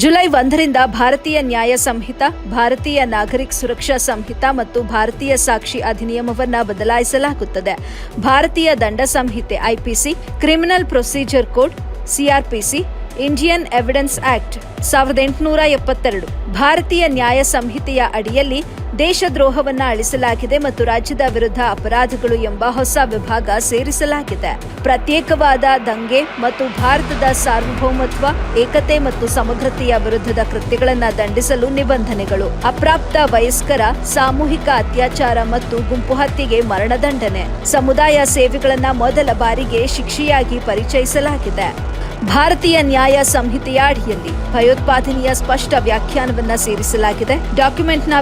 July ಒಂದರಿಂದ ಭಾರತೀಯ ನ್ಯಾಯ ಸಂಹಿತ, ಭಾರತೀಯ ನಾಗರಿಕ ಸುರಕ್ಷಾ ಸಂಹಿತ ಮತ್ತು ಭಾರತೀಯ ಸಾಕ್ಷಿ ಅಧಿನಿಯಮವನ್ನು ಬದಲಾಯಿಸಲಾಗುತ್ತದೆ. ಭಾರತೀಯ ದಂಡ ಸಂಹಿತೆ IPC, criminal procedure code, CrPC, Indian evidence act, ಸಾವಿರದ ಎಂಟುನೂರ ಎಪ್ಪತ್ತೆರಡು. ಭಾರತೀಯ ನ್ಯಾಯ ಸಂಹಿತೆಯ ಅಡಿಯಲ್ಲಿ ದೇಶದ್ರೋಹವನ್ನ ಅಳಿಸಲಾಗಿದೆ ಮತ್ತು ರಾಜ್ಯದ ವಿರುದ್ಧ ಅಪರಾಧಗಳು ಎಂಬ ಹೊಸ ವಿಭಾಗ ಸೇರಿಸಲಾಗಿದೆ. ಪ್ರತ್ಯೇಕವಾದ ದಂಗೆ ಮತ್ತು ಭಾರತದ ಸಾರ್ವಭೌಮತ್ವ, ಏಕತೆ ಮತ್ತು ಸಮಗ್ರತೆಯ ವಿರುದ್ಧದ ಕೃತ್ಯಗಳನ್ನು ದಂಡಿಸಲು ನಿಬಂಧನೆಗಳು. ಅಪ್ರಾಪ್ತ ವಯಸ್ಕರ ಸಾಮೂಹಿಕ ಅತ್ಯಾಚಾರ ಮತ್ತು ಗುಂಪು ಹತ್ಯೆಗೆ ಮರಣದಂಡನೆ. ಸಮುದಾಯ ಸೇವೆಗಳನ್ನ ಮೊದಲ ಬಾರಿಗೆ ಶಿಕ್ಷೆಯಾಗಿ ಪರಿಚಯಿಸಲಾಗಿದೆ. ಭಾರತೀಯ ನ್ಯಾಯ ಸಂಹಿತೆಯ ಅಡಿಯಲ್ಲಿ ಭಯೋತ್ಪಾದನೆಯ ಸ್ಪಷ್ಟ ವ್ಯಾಖ್ಯಾನವನ್ನ ಸೇರಿಸಲಾಗಿದೆ. ಡಾಕ್ಯುಮೆಂಟ್ನ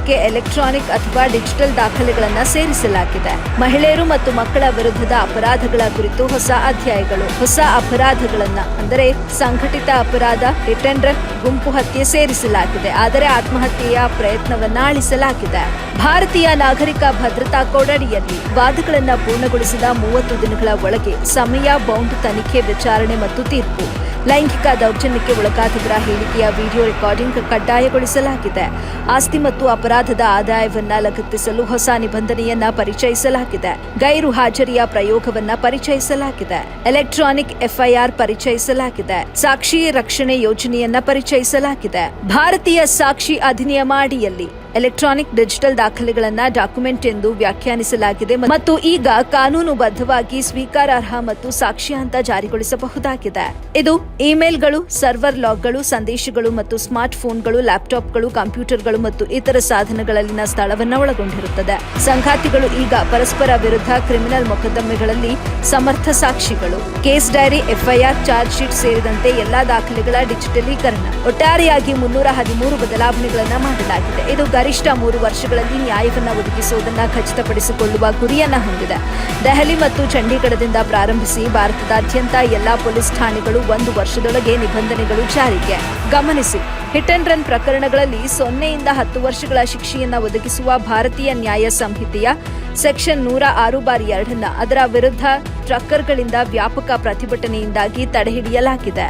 ವ್ಯಾಖ್ಯಾನಕ್ಕೆ ಎಲೆಕ್ಟ್ರಾನಿಕ್ ಅಥವಾ ಡಿಜಿಟಲ್ ದಾಖಲೆಗಳನ್ನು ಸೇರಿಸಲಾಗಿದೆ. ಮಹಿಳೆಯರು ಮತ್ತು ಮಕ್ಕಳ ವಿರುದ್ಧದ ಅಪರಾಧಗಳ ಕುರಿತು ಹೊಸ ಅಧ್ಯಾಯಗಳು, ಹೊಸ ಅಪರಾಧಗಳನ್ನ, ಅಂದರೆ ಸಂಘಟಿತ ಅಪರಾಧ, ರಿಟೆಂಡರ್, ಗುಂಪು ಹತ್ಯೆ ಸೇರಿಸಲಾಗಿದೆ. ಆದರೆ ಆತ್ಮಹತ್ಯೆಯ ಪ್ರಯತ್ನವನ್ನ ಅಳಿಸಲಾಗಿದೆ ಭಾರತೀಯ ನಾಗರಿಕ ಭದ್ರತಾ ಕೊಡಡಿಯಲ್ಲಿ ವಾದಗಳನ್ನು ಪೂರ್ಣಗೊಳಿಸಿದ ಮೂವತ್ತು ದಿನಗಳ ಒಳಗೆ ಸಮಯ, ಬೌಂಡ್ ತನಿಖೆ, ವಿಚಾರಣೆ ಮತ್ತು ತೀರ್ಪು. ಲೈಂಗಿಕ ದೌರ್ಜನ್ಯಕ್ಕೆ ಒಳಗಾದವರ ಹೇಳಿಕೆಯ ವಿಡಿಯೋ ರೆಕಾರ್ಡಿಂಗ್ ಕಡ್ಡಾಯಗೊಳಿಸಲಾಗಿದೆ. ಆಸ್ತಿ ಮತ್ತು ಅಪರಾಧದ ಆದಾಯವನ್ನ ಲಗತ್ತಿಸಲು ಹೊಸ ನಿಬಂಧನೆಯನ್ನ ಪರಿಚಯಿಸಲಾಗಿದೆ. ಗೈರು ಹಾಜರಿಯ ಪ್ರಯೋಗವನ್ನ ಪರಿಚಯಿಸಲಾಗಿದೆ. ಎಲೆಕ್ಟ್ರಾನಿಕ್ ಎಫ್ಐಆರ್ ಪರಿಚಯಿಸಲಾಗಿದೆ. ಸಾಕ್ಷಿ ರಕ್ಷಣೆ ಯೋಜನೆಯನ್ನ ಪರಿಚಯಿಸಲಾಗಿದೆ. ಭಾರತೀಯ ಸಾಕ್ಷಿ ಅಧಿನಿಯಮ ಅಡಿಯಲ್ಲಿ ಎಲೆಕ್ಟ್ರಾನಿಕ್ ಡಿಜಿಟಲ್ ದಾಖಲೆಗಳನ್ನ ಡಾಕ್ಯುಮೆಂಟ್ ಎಂದು ವ್ಯಾಖ್ಯಾನಿಸಲಾಗಿದೆ ಮತ್ತು ಈಗ ಕಾನೂನುಬದ್ಧವಾಗಿ ಸ್ವೀಕಾರಾರ್ಹ ಮತ್ತು ಸಾಕ್ಷಿ ಅಂತ ಜಾರಿಗೊಳಿಸಬಹುದಾಗಿದೆ. ಇದು ಇಮೇಲ್ಗಳು, ಸರ್ವರ್ ಲಾಗ್ಗಳು, ಸಂದೇಶಗಳು ಮತ್ತು ಸ್ಮಾರ್ಟ್ ಫೋನ್ಗಳು ಲ್ಯಾಪ್ಟಾಪ್ಗಳು, ಕಂಪ್ಯೂಟರ್ಗಳು ಮತ್ತು ಇತರ ಸಾಧನಗಳಲ್ಲಿನ ಸ್ಥಳವನ್ನು ಒಳಗೊಂಡಿರುತ್ತದೆ. ಸಂಘಾತಿಗಳು ಈಗ ಪರಸ್ಪರ ವಿರುದ್ಧ ಕ್ರಿಮಿನಲ್ ಮೊಕದ್ದಮೆಗಳಲ್ಲಿ ಸಮರ್ಥ ಸಾಕ್ಷಿಗಳು. Case diary, FIR, charge sheet ಸೇರಿದಂತೆ ಎಲ್ಲಾ ದಾಖಲೆಗಳ ಡಿಜಿಟಲೀಕರಣ. ಒಟ್ಟಾರೆಯಾಗಿ ಮುನ್ನೂರ ಹದಿಮೂರು ಬದಲಾವಣೆಗಳನ್ನು ಮಾಡಲಾಗಿದೆ. ಇದು ಗರಿಷ್ಠ ಮೂರು ವರ್ಷಗಳಲ್ಲಿ ನ್ಯಾಯವನ್ನು ಒದಗಿಸುವುದನ್ನು ಖಚಿತಪಡಿಸಿಕೊಳ್ಳುವ ಗುರಿಯನ್ನು ಹೊಂದಿದೆ. ದೆಹಲಿ ಮತ್ತು ಚಂಡೀಗಢದಿಂದ ಪ್ರಾರಂಭಿಸಿ ಭಾರತದಾದ್ಯಂತ ಎಲ್ಲಾ ಪೊಲೀಸ್ ಠಾಣೆಗಳು ಒಂದು ವರ್ಷದೊಳಗೆ ನಿಬಂಧನೆಗಳು ಜಾರಿಗೆ. ಗಮನಿಸಿ, ಹಿಟ್ ಅಂಡ್ ರನ್ ಪ್ರಕರಣಗಳಲ್ಲಿ ಸೊನ್ನೆಯಿಂದ ಹತ್ತು ವರ್ಷಗಳ ಶಿಕ್ಷೆಯನ್ನು ಒದಗಿಸುವ ಭಾರತೀಯ ನ್ಯಾಯ ಸಂಹಿತೆಯ ಸೆಕ್ಷನ್ ನೂರ ಆರು ಬಾರಿ ಎರಡನ್ನ ಅದರ ವಿರುದ್ಧ ಟ್ರಕ್ಕರ್ಗಳಿಂದ ವ್ಯಾಪಕ ಪ್ರತಿಭಟನೆಯಿಂದಾಗಿ ತಡೆಹಿಡಿಯಲಾಗಿದೆ.